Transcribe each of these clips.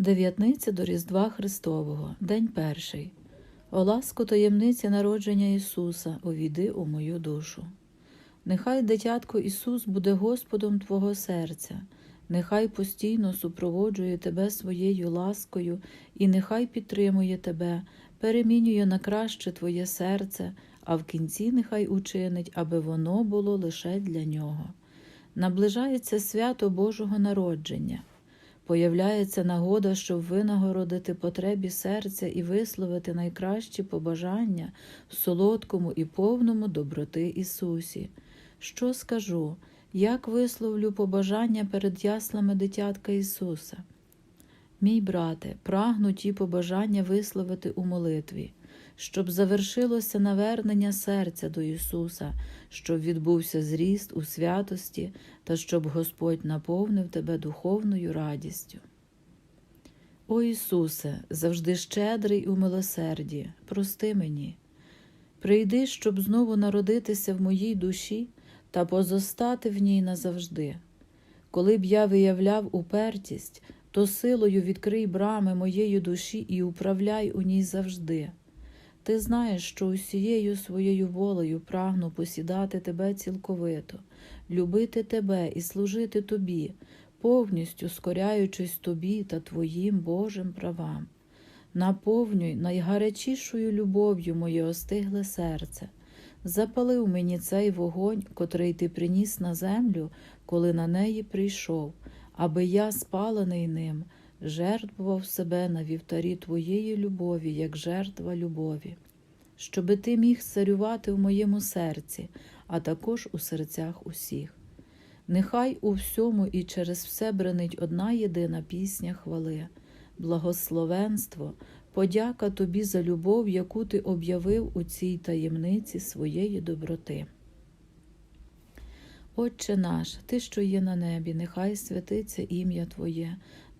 Дев'ятниця до Різдва Христового, день перший. О ласку таємниці народження Ісуса, увійди у мою душу. Нехай дитятко Ісус буде Господом Твого серця, нехай постійно супроводжує Тебе своєю ласкою і нехай підтримує Тебе, перемінює на краще Твоє серце, а в кінці нехай учинить, аби воно було лише для Нього. Наближається свято Божого народження. Появляється нагода, щоб винагородити потребі серця і висловити найкращі побажання в солодкому і повному доброти Ісусі. Що скажу, як висловлю побажання перед яслами дитятка Ісуса? Мій брате, прагну ті побажання висловити у молитві, щоб завершилося навернення серця до Ісуса, щоб відбувся зріст у святості та щоб Господь наповнив тебе духовною радістю. О Ісусе, завжди щедрий у милосерді, прости мені. Прийди, щоб знову народитися в моїй душі та позостати в ній назавжди. Коли б я виявляв упертість, то силою відкрий брами моєї душі і управляй у ній завжди. Ти знаєш, що усією своєю волею прагну посідати тебе цілковито, любити тебе і служити тобі, повністю скоряючись тобі та твоїм Божим правам. Наповнюй найгарячішою любов'ю моє остигле серце. Запалив мені цей вогонь, котрий ти приніс на землю, коли на неї прийшов, аби я, спалений ним, жертвував себе на вівтарі твоєї любові, як жертва любові, щоби ти міг царювати в моєму серці, а також у серцях усіх. Нехай у всьому і через все бренить одна єдина пісня хвали, благословенство, подяка тобі за любов, яку ти об'явив у цій таємниці своєї доброти. Отче наш, Ти, що є на небі, нехай святиться ім'я Твоє,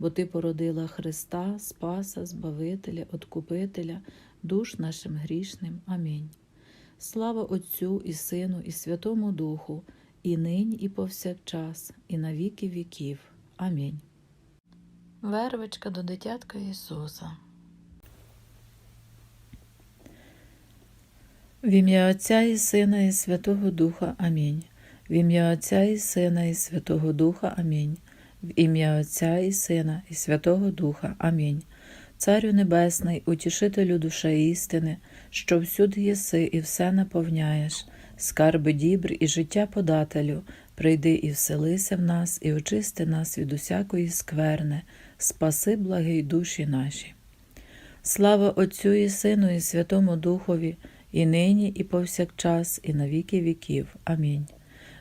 бо Ти породила Христа, Спаса, Збавителя, Откупителя, душ нашим грішним. Амінь. Слава Отцю і Сину, і Святому Духу, і нині, і повсякчас, і на віки віків. Амінь. Вервичка до дитятка Ісуса. В ім'я Отця і Сина, і Святого Духа. Амінь. В ім'я Отця і Сина, і Святого Духа. Амінь. В ім'я Отця і Сина, і Святого Духа. Амінь. Царю Небесний, утішителю душе істини, що всюди єси і все наповняєш, скарби дібр і життя подателю, прийди і вселися в нас, і очисти нас від усякої скверни, спаси благий душі наші. Слава Отцю і Сину, і Святому Духові, і нині, і повсякчас, і на віки віків. Амінь.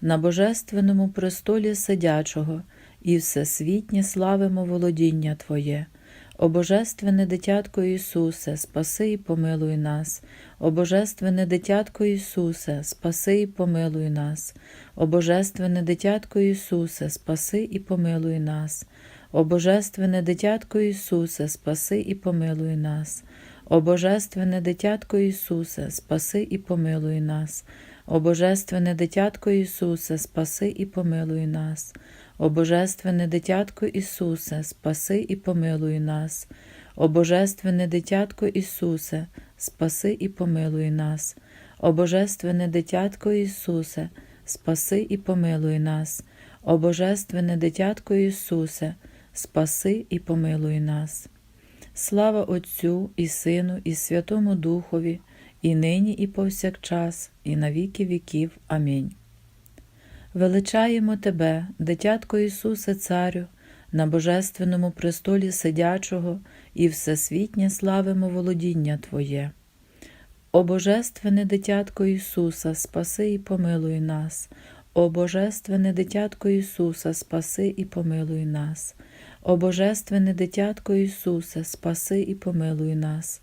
на божественному престолі сидячого, і всесвітнє славимо володіння Твоє. О Божественне дитятко Ісусе, спаси і помилуй нас. О Божественне дитятко Ісусе, спаси і помилуй нас. О Божественне дитятко Ісусе, спаси і помилуй нас. О Божественне дитятко Ісусе, спаси і помилуй нас. О Божественне дитятко Ісусе, спаси і помилуй нас. О Божественне дитятко Ісусе, спаси і помилуй нас. О Божественне дитятко Ісусе, спаси і помилуй нас. О Божественне дитятко Ісусе, спаси і помилуй нас. О Божественне дитятко Ісусе, спаси і помилуй нас. О Божественне дитятко Ісусе, спаси і помилуй нас. Слава Отцю і Сину, і Святому Духові, і нині, і повсякчас, і на віки віків. Амінь. Величаємо Тебе, дитятко Ісусе, Царю, на божественному престолі сидячого, і всесвітнє славимо володіння Твоє. О Божественне дитятко Ісуса, спаси і помилуй нас. О Божественне дитятко Ісуса, спаси і помилуй нас. О Божественне дитятко Ісусе, спаси і помилуй нас.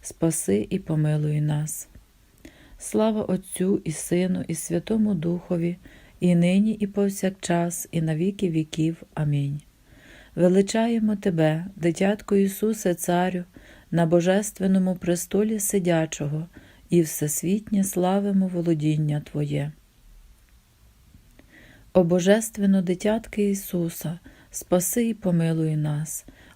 спаси і помилуй нас. Слава Отцю і Сину, і Святому Духові, і нині, і повсякчас, і на віки віків. Амінь. Величаємо Тебе, дитятко Ісусе, Царю, на божественному престолі сидячого, і всесвітнє славимо володіння Твоє. О Божественно дитятки Ісуса, спаси і помилуй нас.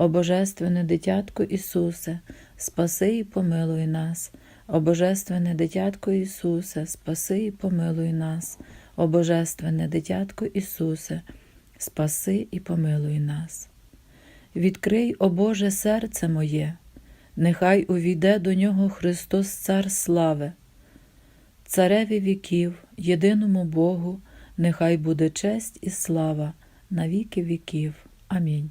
О Божественне дитятко Ісусе, спаси і помилуй нас. О Божественне дитятко Ісусе, спаси і помилуй нас. О Божественне дитятко Ісусе, спаси і помилуй нас. Відкрий, о Боже, серце моє, нехай увійде до нього Христос, Цар слави, Цареві віків, єдиному Богу, нехай буде честь і слава на віки віків. Амінь.